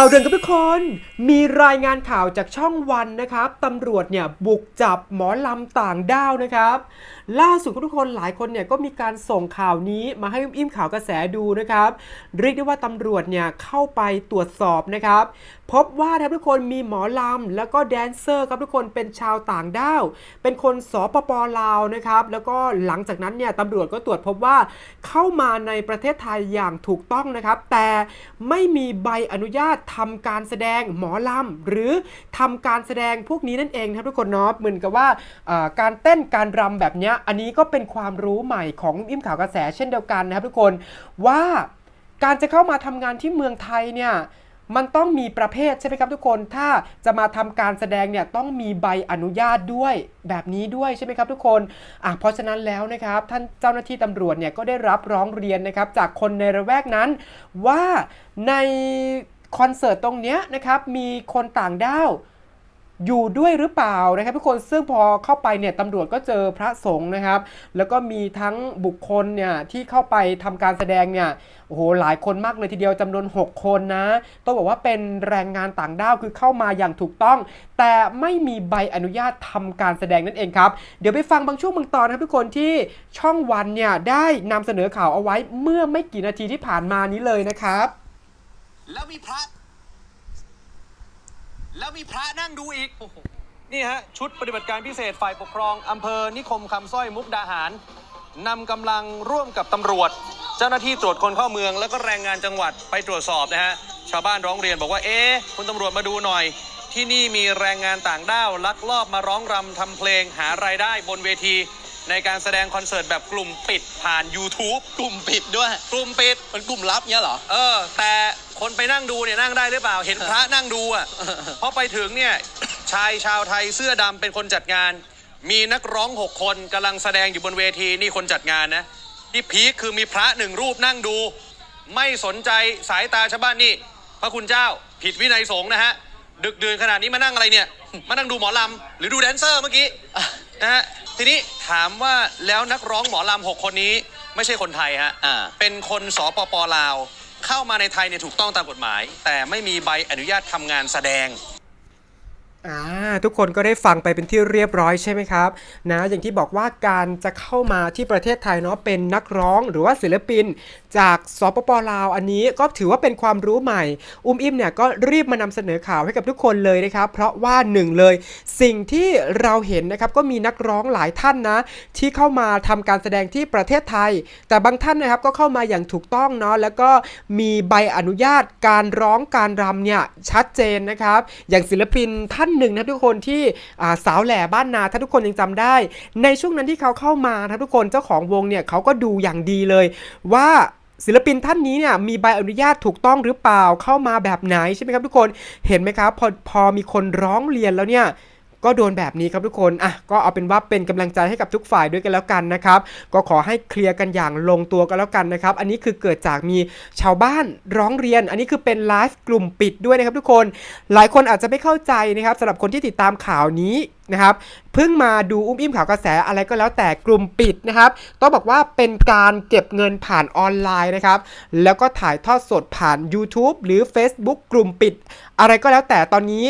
ข่าวเด่นกับทุกคน มีรายงานข่าวจากช่องวันนะครับตำรวจเนี่ยบุกจับหมอลำต่างด้าวนะครับ ล่าสุดทุกคนหลายคนเนี่ยก็มีการส่งข่าวนี้มาให้อิ่มข่าวกระแสดูนะครับ เรียกได้ว่าตำรวจเนี่ยเข้าไปตรวจสอบนะครับ พบว่าครับทุกคนมีหมอลำแล้วก็แดนเซอร์ครับทุกคนเป็นชาวต่างด้าว เป็นคนสปปลาวนะครับ แล้วก็หลังจากนั้นเนี่ยตำรวจก็ตรวจพบว่าเข้ามาในประเทศไทยอย่างถูกต้องนะครับ แต่ไม่มีใบอนุญาตทำการแสดงหมอลำหรือทำการแสดงพวกนี้นั่นเองครับทุกคนเนาะเหมือนกับว่าการเต้นการรำแบบเนี้ยอันนี้ก็เป็นความรู้ใหม่ของอิ่มข่าวกระแสเช่นเดียวกันนะครับทุกคนว่าการจะเข้ามาทำงานที่เมืองไทยเนี่ยมันต้องมีประเภทใช่ไหมครับทุกคน ถ้าจะมาทำการแสดงเนี่ยต้องมีใบอนุญาตด้วยแบบนี้ด้วยใช่ไหมครับทุกคนอะเพราะฉะนั้นแล้วนะครับท่านเจ้าหน้าที่ตำรวจเนี่ยก็ได้รับร้องเรียนนะครับจากคนในระแวกนั้น ว่าในคอนเสิร์ตตรงเนี้ยนะครับมีคนต่างด้าว อยู่ด้วยหรือเปล่านะครับทุกคนซึ่งพอเข้าไปเนี่ยตำรวจก็เจอพระสงฆ์นะครับ แล้วก็มีทั้งบุคคลเนี่ยที่เข้าไปทำการแสดงเนี่ยโอ้โหหลายคนมากเลยทีเดียวจำนวน 6 คนนะต้องบอกว่าเป็นแรงงานต่างด้าวคือเข้ามาอย่างถูกต้อง แต่ไม่มีใบอนุญาตทำการแสดงนั่นเองครับ เดี๋ยวไปฟังบางช่วงบางตอนนะครับทุกคนที่ช่องวันเนี่ยได้นำเสนอข่าวเอาไว้เมื่อไม่กี่นาทีที่ผ่านมานี้เลยนะครับ แล้วมีพระ มีพระนั่งดูอีก นี่ฮะ ชุดปฏิบัติการพิเศษฝ่ายปกครองอำเภอนิคมคำสร้อยมุกดาหารนำกำลังร่วมกับตำรวจ เจ้าหน้าที่ตรวจคนเข้าเมือง แล้วก็แรงงานจังหวัดไปตรวจสอบนะฮะ ชาวบ้านร้องเรียนบอกว่า เอ๊ะคุณตำรวจมาดูหน่อย ที่นี่มีแรงงานต่างด้าวลักลอบมาร้องรำทำเพลงหารายได้บนเวที ในการแสดงคอนเสิร์ตแบบกลุ่มปิดผ่าน YouTube กลุ่มปิดด้วยกลุ่มปิดเป็นกลุ่มลับเนี้ยเหรอ เออ แต่คนไปนั่งดูเนี่ยนั่งได้หรือเปล่า เห็นพระนั่งดูอะพอไปถึงเนี่ยชายชาวไทยเสื้อดำเป็นคนจัดงาน มีนักร้องหกคนกำลังแสดงอยู่บนเวทีนี่คนจัดงานนะ ที่พีคคือมีพระหนึ่งรูปนั่งดู ไม่สนใจสายตาชาวบ้านนี่ พระคุณเจ้าผิดวินัยสงฆ์นะฮะ ดึกดื่นขนาดนี้มานั่งอะไรเนี่ย มานั่งดูหมอลำหรือดูแดนเซอร์เมื่อกี้ นะฮะทีนี้ถามว่าแล้วนักร้องหมอลำหกคนนี้ไม่ใช่คนไทยฮะอ่า เป็นคนสปปลาว เข้ามาในไทยเนี่ยถูกต้องตามกฎหมาย แต่ไม่มีใบอนุญาตทำงานแสดง อ่าทุกคนก็ได้ฟังไปเป็นที่เรียบร้อยใช่ไหมครับนะอย่างที่บอกว่าการจะเข้ามาที่ประเทศไทยเนาะเป็นนักร้องหรือว่าศิลปิน จากสปปลาวอันนี้ก็ถือว่าเป็นความรู้ใหม่ อุ้มอิ่มเนี่ยก็รีบมานำเสนอข่าวให้กับทุกคนเลยนะครับ เพราะว่าหนึ่งเลย สิ่งที่เราเห็นนะครับก็มีนักร้องหลายท่านนะ ที่เข้ามาทำการแสดงที่ประเทศไทย แต่บางท่านนะครับก็เข้ามาอย่างถูกต้องเนาะแล้วก็มีใบอนุญาตการร้องการรำเนี่ยชัดเจนนะครับ อย่างศิลปินท่านหนึ่งนะทุกคนที่สาวแหล่บ้านนาถ้าทุกคนยังจำได้ ในช่วงนั้นที่เขาเข้ามานะทุกคนเจ้าของวงเนี่ยเขาก็ดูอย่างดีเลย ว่าศิลปินท่านนี้เนี่ยมีใบอนุญาตถูกต้องหรือเปล่าเข้ามาแบบไหนใช่ไหมครับทุกคนเห็นไหมครับพอพอมีคนร้องเรียนแล้วเนี่ย ก็โดนแบบนี้ครับทุกคนอะก็เอาเป็นว่าเป็นกำลังใจให้กับทุกฝ่ายด้วยกันแล้วกันนะครับก็ขอให้เคลียร์กันอย่างลงตัวกันแล้วกันนะครับอันนี้คือเกิดจากมีชาวบ้านร้องเรียน อันนี้คือเป็นไลฟ์กลุ่มปิดด้วยนะครับทุกคน หลายคนอาจจะไม่เข้าใจนะครับสำหรับคนที่ติดตามข่าวนี้นะครับเพิ่งมาดูอุ้มอิ่มข่าวกระแสอะไรก็แล้วแต่กลุ่มปิดนะครับต้องบอกว่าเป็นการเก็บเงินผ่านออนไลน์นะครับแล้วก็ถ่ายทอดสดผ่าน YouTube หรือ Facebook กลุ่มปิด อะไรก็แล้วแต่ตอนนี้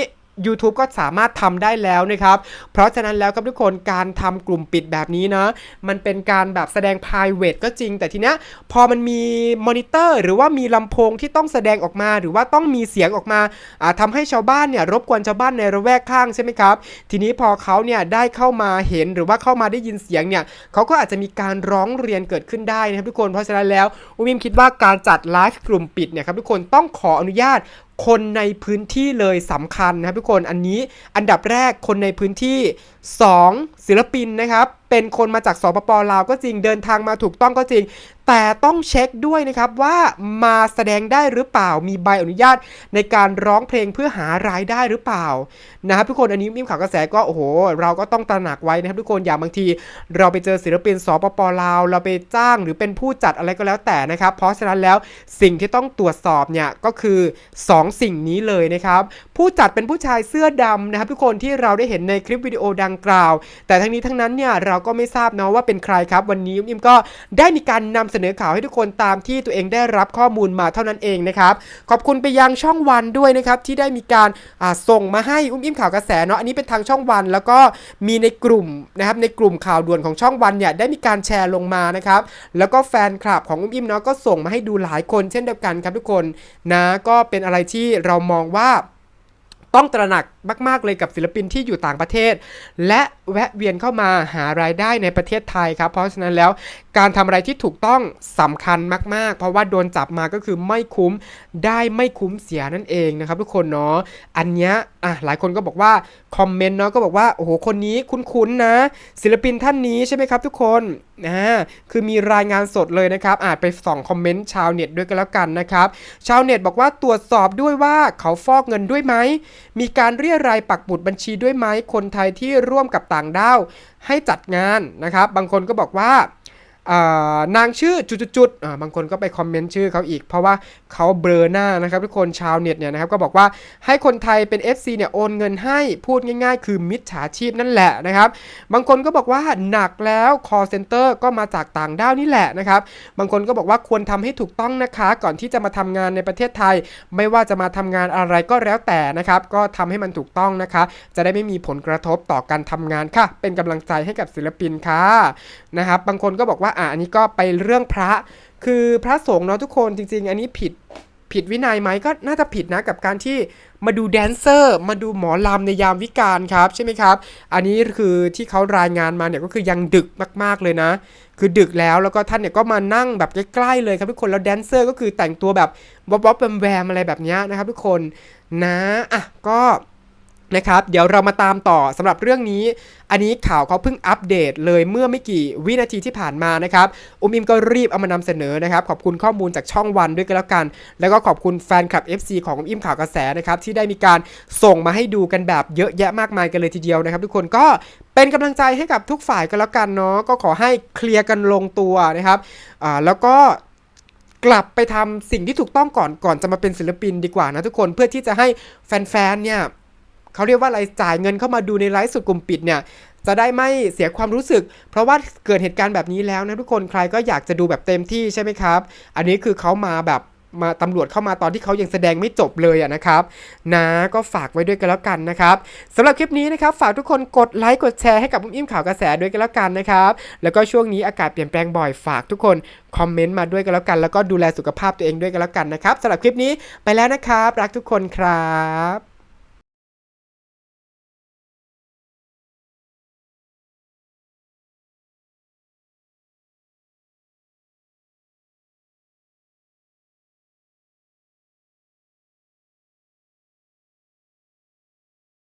YouTube ก็สามารถทำได้แล้วนะครับ เพราะฉะนั้นแล้วครับทุกคนการทำกลุ่มปิดแบบนี้นะ มันเป็นการแบบแสดง private ก็จริง แต่ทีเนี้ยพอมันมีมอนิเตอร์หรือว่ามีลำโพงที่ต้องแสดงออกมา หรือว่าต้องมีเสียงออกมาอ่าทำให้ชาวบ้านเนี่ยรบกวนชาวบ้านในระแวกข้างใช่ไหมครับ ทีนี้พอเขาเนี่ยได้เข้ามาเห็นหรือว่าเข้ามาได้ยินเสียงเนี่ยเขาก็อาจจะมีการร้องเรียนเกิดขึ้นได้นะครับทุกคน เพราะฉะนั้นแล้วอุมิมคิดว่าการจัดไลฟ์กลุ่มปิดเนี่ยครับทุกคนต้องขออนุญาต คนในพื้นที่เลยสำคัญนะครับทุกคนอันนี้อันดับแรกคนในพื้นที่ 2 ศิลปินนะครับ เป็นคนมาจากสปปลาวก็จริงเดินทางมาถูกต้องก็จริง แต่ต้องเช็คด้วยนะครับว่ามาแสดงได้หรือเปล่ามีใบอนุญาตในการร้องเพลงเพื่อหารายได้หรือเปล่านะครับทุกคนอันนี้มิมข่าวกระแสก็โอ้โห เราก็ต้องตระหนักไว้นะครับทุกคนอย่างบางที เราไปเจอศิลปินสปปลาว เราไปจ้างหรือเป็นผู้จัดอะไรก็แล้วแต่นะครับ เพราะฉะนั้นแล้วสิ่งที่ต้องตรวจสอบเนี่ยก็คือ 2 สิ่งนี้เลยนะครับ ผู้จัดเป็นผู้ชายเสื้อดำนะครับทุกคนที่เราได้เห็นในคลิปวิดีโอดังกล่าว แต่ทั้งนี้ทั้งนั้นเนี่ยเราก็ไม่ทราบเนาะว่าเป็นใครครับ วันนี้อิมก็ได้มีการนำเสนอข่าวให้ทุกคนตามที่ตัวเองได้รับข้อมูลมาเท่านั้นเองนะครับ ขอบคุณไปยังช่องวันด้วยนะครับที่ได้มีการส่งมาให้อุ้มอิ่มข่าวกระแสเนาะอันนี้เป็นทางช่องวัน แล้วก็มีในกลุ่มนะครับในกลุ่มข่าวด่วนของช่องวันเนี่ยได้มีการแชร์ลงมานะครับแล้วก็แฟนคลับของอุ้มอิ่มเนาะก็ส่งมาให้ดูหลายคนเช่นเดียวกันครับทุกคนนะก็เป็นอะไรที่เรามองว่า ต้องตระหนักมาก ๆ เลยกับศิลปินที่อยู่ต่างประเทศ และแวะเวียนเข้ามาหารายได้ในประเทศไทยครับเพราะฉะนั้นแล้วการทำอะไรที่ถูกต้องสำคัญมาก ๆ เพราะว่าโดนจับมาก็คือไม่คุ้มได้ไม่คุ้มเสียนั่นเองนะครับทุกคนเนาะอันเนี้ยอะหลายคนก็บอกว่าคอมเมนต์เนาะก็บอกว่าโอ้โหคนนี้คุ้นๆนะ ศิลปินท่านนี้ใช่ไหมครับทุกคนนะคือมีรายงานสดเลยนะครับอาจไปส่องคอมเมนต์ชาวเน็ตด้วยกันแล้วกันนะครับ ชาวเน็ตบอกว่าตรวจสอบด้วยว่าเขาฟอกเงินด้วยไหม มีการเรียรายปักบุตรบัญชีด้วยไหมคนไทยที่ร่วมกับต่างด้าวให้จัดงานนะครับ บางคนก็บอกว่าอ่า นางชื่อจุดๆบางคนก็ไปคอมเมนต์ชื่อเขาอีก เพราะว่าเขาเบลอหน้านะครับทุกคนชาวเน็ตเนี่ยนะครับก็บอกว่าให้คนไทยเป็น FC เนี่ยโอนเงินให้พูดง่ายๆ คือมิจฉาชีพนั่นแหละนะครับบางคนก็บอกว่าหนักแล้ว call center ก็มาจากต่างด้าวนี่แหละนะครับบางคนก็บอกว่าควรทำให้ถูกต้องนะคะก่อนที่จะมาทำงานในประเทศไทย ไม่ว่าจะมาทำงานอะไรก็แล้วแต่นะครับก็ทำให้มันถูกต้องนะคะ จะได้ไม่มีผลกระทบต่อการทำงานค่ะ เป็นกำลังใจให้กับศิลปินค่ะนะครับบางคนก็บอกว่าอะอันนี้ก็ไปเรื่องพระ คือพระสงฆ์เนาะทุกคนจริง ๆ อันนี้ผิดผิดวินัยไหมก็น่าจะผิดนะกับการที่มาดูแดนเซอร์ มาดูหมอลำในยามวิกาลครับ ใช่ไหมครับ อันนี้คือที่เขารายงานมาเนี่ยก็คือยังดึกมากๆเลยนะ คือดึกแล้วแล้วก็ท่านเนี่ยก็มานั่งแบบใกล้ๆเลยครับทุกคนแล้วแดนเซอร์ก็คือแต่งตัวแบบบ๊อบๆแวมๆอะไรแบบนี้นะครับทุกคนนะอะก็ นะครับเดี๋ยวเรามาตามต่อสำหรับเรื่องนี้ อันนี้ข่าวเขาเพิ่งอัปเดตเลยเมื่อไม่กี่วินาทีที่ผ่านมานะครับอุ้มอิมก็รีบเอามานำเสนอนะครับ ขอบคุณข้อมูลจากช่องวันด้วยกันแล้วกัน แล้วก็ขอบคุณแฟนคลับ FC ของอุ้มอิมข่าวกระแสนะครับที่ได้มีการส่งมาให้ดูกันแบบเยอะแยะมากมายกันเลยทีเดียวนะครับ ทุกคนก็เป็นกำลังใจให้กับทุกฝ่ายกันแล้วกันเนาะก็ขอให้เคลียร์กันลงตัวนะครับอ่าแล้วก็กลับไปทำสิ่งที่ถูกต้องก่อนก่อนจะมาเป็นศิลปินดีกว่านะทุกคนเพื่อที่จะให้แฟนๆเนี่ย เขาเรียกว่าอะไรจ่ายเงินเข้ามาดูในไลฟ์สุดกลุ่มปิดเนี่ยจะได้ไม่เสียความรู้สึก เพราะว่าเกิดเหตุการณ์แบบนี้แล้วนะทุกคนใครก็อยากจะดูแบบเต็มที่ใช่ไหมครับ อันนี้คือเขามาแบบมาตำรวจเข้ามาตอนที่เขายังแสดงไม่จบเลยอะนะครับนะก็ฝากไว้ด้วยกันแล้วกันนะครับสำหรับคลิปนี้นะครับฝากทุกคนกดไลค์กดแชร์ให้กับอุ้มอิ่มข่าวกระแสด้วยกันแล้วกันนะครับแล้วก็ช่วงนี้อากาศเปลี่ยนแปลงบ่อยฝากทุกคนคอมเมนต์มาด้วยกันแล้วกัน แล้วก็ดูแลสุขภาพตัวเองด้วยกันแล้วกันนะครับสำหรับคลิปนี้ไปแล้วนะครับ รักทุกคนครับ